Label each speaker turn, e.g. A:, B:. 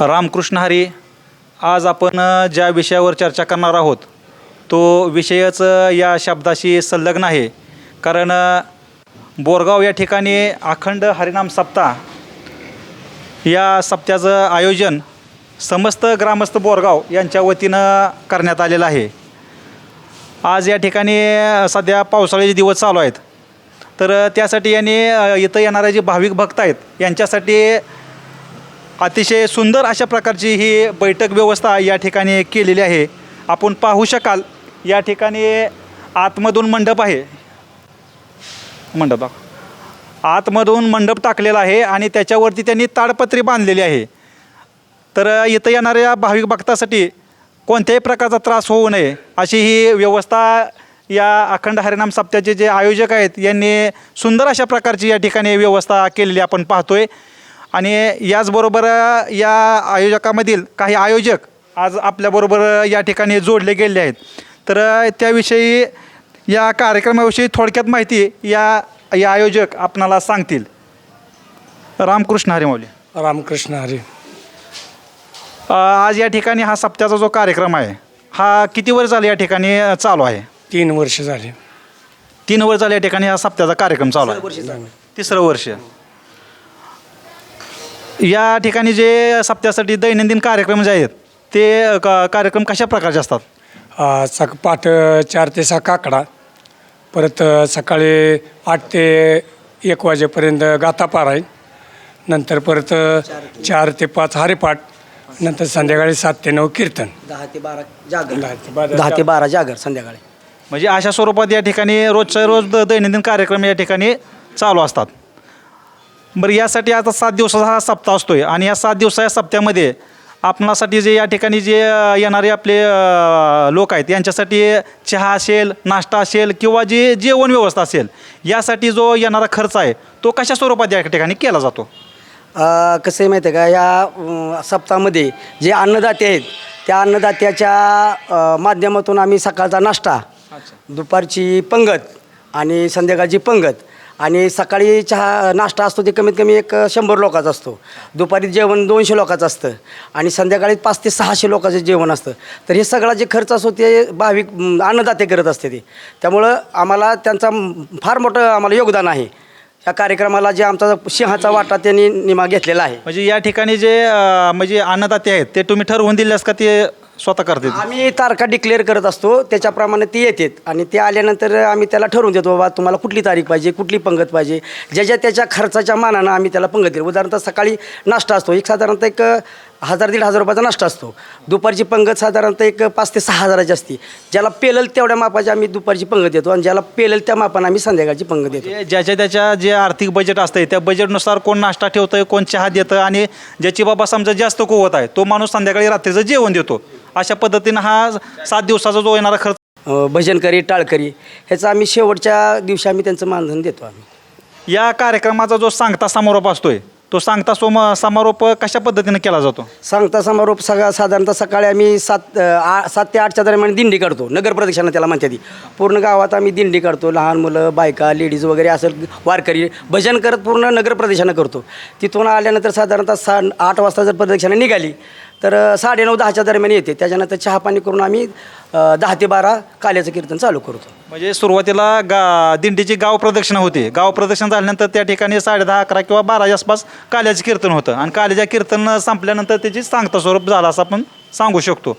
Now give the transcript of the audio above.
A: रामकृष्ण हरी आज आपण ज्या विषयावर चर्चा करणार आहोत तो विषयच या शब्दाशी संलग्न आहे. कारण बोरगाव या ठिकाणी अखंड हरिनाम सप्ताह या सप्त्याचं आयोजन समस्त ग्रामस्थ बोरगाव यांच्या वतीनं करण्यात आलेलं आहे. आज या ठिकाणी सध्या पावसाळ्याचे दिवस चालू आहेत. तर त्यासाठी यांनी इथं येणारे जे भाविक भक्त आहेत यांच्यासाठी अतिशय सुंदर अशा प्रकारची ही बैठक व्यवस्था या ठिकाणी केलेली आहे. आपण पाहू शकाल या ठिकाणी आतमधून मंडप आहे. मंडप आतमधून मंडप टाकलेला आहे आणि त्याच्यावरती त्यांनी ताडपत्री बांधलेली आहे. तर इथं येणाऱ्या भाविक भक्तासाठी कोणत्याही प्रकारचा त्रास होऊ नये अशी ही व्यवस्था या अखंड हरिनाम सप्त्याचे जे आयोजक आहेत यांनी सुंदर अशा प्रकारची या ठिकाणी व्यवस्था केलेली आपण पाहतोय. आणि याचबरोबर या आयोजकामधील काही आयोजक आज आपल्याबरोबर या ठिकाणी जोडले गेले आहेत. तर त्याविषयी या कार्यक्रमाविषयी थोडक्यात माहिती या या आयोजक आपणाला सांगतील. रामकृष्ण हरिमौली
B: रामकृष्ण हरी.
A: आज या ठिकाणी हा सप्त्याचा जो कार्यक्रम आहे हा किती वर्ष झाले या ठिकाणी चालू आहे?
B: तीन वर्ष झाले.
A: तीन वर्ष झाले या ठिकाणी हा सप्त्याचा कार्यक्रम चालू आहे. तिसरं वर्ष. या ठिकाणी जे सप्त्यासाठी दैनंदिन कार्यक्रम जे आहेत ते क- कार्यक्रम कशा प्रकारचे असतात?
B: सक पाठ चार ते सहा काकडा परत सकाळी आठ ते एक वाजेपर्यंत गातापार आहे नंतर परत चार ते पाच हरिपाठ नंतर संध्याकाळी सात ते नऊ कीर्तन.
C: दहा ते बारा जागर.
B: दहा ते बारा
C: दहा ते बारा जागर संध्याकाळी.
A: म्हणजे अशा स्वरूपात या ठिकाणी रोजच्या रोज द- दैनंदिन कार्यक्रम या ठिकाणी चालू असतात. बरं यासाठी आता सात दिवसाचा हा सप्ताह असतोय. आणि या सात दिवसा या सप्त्यामध्ये आपणासाठी जे या ठिकाणी जे येणारे आपले लोक आहेत यांच्यासाठी चहा असेल नाश्ता असेल किंवा जे जेवण व्यवस्था असेल यासाठी जो येणारा खर्च आहे तो कशा स्वरूपात या ठिकाणी केला जातो?
C: कसं आहे माहिती आहे का? या सप्ताहामध्ये जे अन्नदाते आहेत त्या अन्नदात्याच्या माध्यमातून आम्ही सकाळचा नाश्ता दुपारची पंगत आणि संध्याकाळची पंगत आणि सकाळी चहा नाश्ता असतो ते कमीत कमी एक शंभर लोकांचा असतो. दुपारी जेवण दोनशे लोकांचं असतं. आणि संध्याकाळी पाच ते सहाशे लोकांचं जेवण असतं. तर हे सगळा जे खर्च असतो ते भाविक अन्नदाते करत असते ते. त्यामुळं आम्हाला त्यांचा फार मोठं आम्हाला योगदान आहे. या कार्यक्रमाला जे आमचा सिंहाचा वाटा त्यांनी निमा घेतलेला आहे.
A: म्हणजे या ठिकाणी जे म्हणजे अन्नदाते आहेत ते तुम्ही ठरवून दिल्यास का ते स्वतः करतात
C: आम्ही तारखा डिक्लेअर करत असतो त्याच्याप्रमाणे ते येतात आणि ते आल्यानंतर आम्ही त्याला ठरवून देतो बाबा तुम्हाला कुठली तारीख पाहिजे कुठली पंगत पाहिजे? ज्याच्या त्याच्या खर्चाच्या मानानं आम्ही त्याला पंगत देतो. उदाहरणार्थ सकाळी नाश्ता असतो. एक साधारणतः एक हजार दीड हजार रुपयाचा नाश्ता असतो. दुपारची पंगत साधारणतः एक पाच ते सहा हजाराची असते. ज्याला पेलल तेवढ्या मापाची आम्ही दुपारची पंगत देतो आणि ज्याला पेलल त्या मापानं आम्ही संध्याकाळची पंगत देतो.
A: जे ज्याच्या त्याच्या जे आर्थिक बजेट असतं त्या बजेटनुसार कोण नाश्ता ठेवतंय कोण चहा देतं आणि ज्याची बाबा समजा जास्त कुवत आहे तो माणूस संध्याकाळी रात्रीचं जेवण देतो. अशा पद्धतीनं हा सात दिवसाचा जो येणारा खर्च
C: अ, भजनकरी टाळकरी ह्याचं आम्ही शेवटच्या दिवशी आम्ही त्यांचं मानधन देतो आम्ही.
A: या कार्यक्रमाचा जो सांगता समारोप असतोय तो सांगता सोम समारोप कशा पद्धतीनं केला जातो?
C: सांगता समारोप सगळा साधारणतः सकाळी आम्ही सात अ, आ सात ते आठच्या दरम्यान दिंडी काढतो. नगर प्रदक्षिणा त्याला म्हणते ती. पूर्ण गावात आम्ही दिंडी काढतो. लहान मुलं बायका लेडीज वगैरे असं वारकरी भजन करत पूर्ण नगर प्रदक्षिणा करतो. तिथून आल्यानंतर साधारणतः सा आठ वाजता जर प्रदक्षिणा निघाली तर साडेनऊ दहाच्या दरम्यान येते. त्याच्यानंतर चहापाणी करून आम्ही दहा ते बारा काल्याचं कीर्तन चालू करतो.
A: म्हणजे सुरुवातीला गा दिंडीची गाव प्रदक्षिणा होती. गाव प्रदक्षिणा झाल्यानंतर त्या ठिकाणी साडे दहा अकरा किंवा बाराच्या आसपास काल्याचं कीर्तन होतं. आणि काल्याच्या कीर्तन संपल्यानंतर त्याची सांगता स्वरूप झालं असं आपण सांगू शकतो.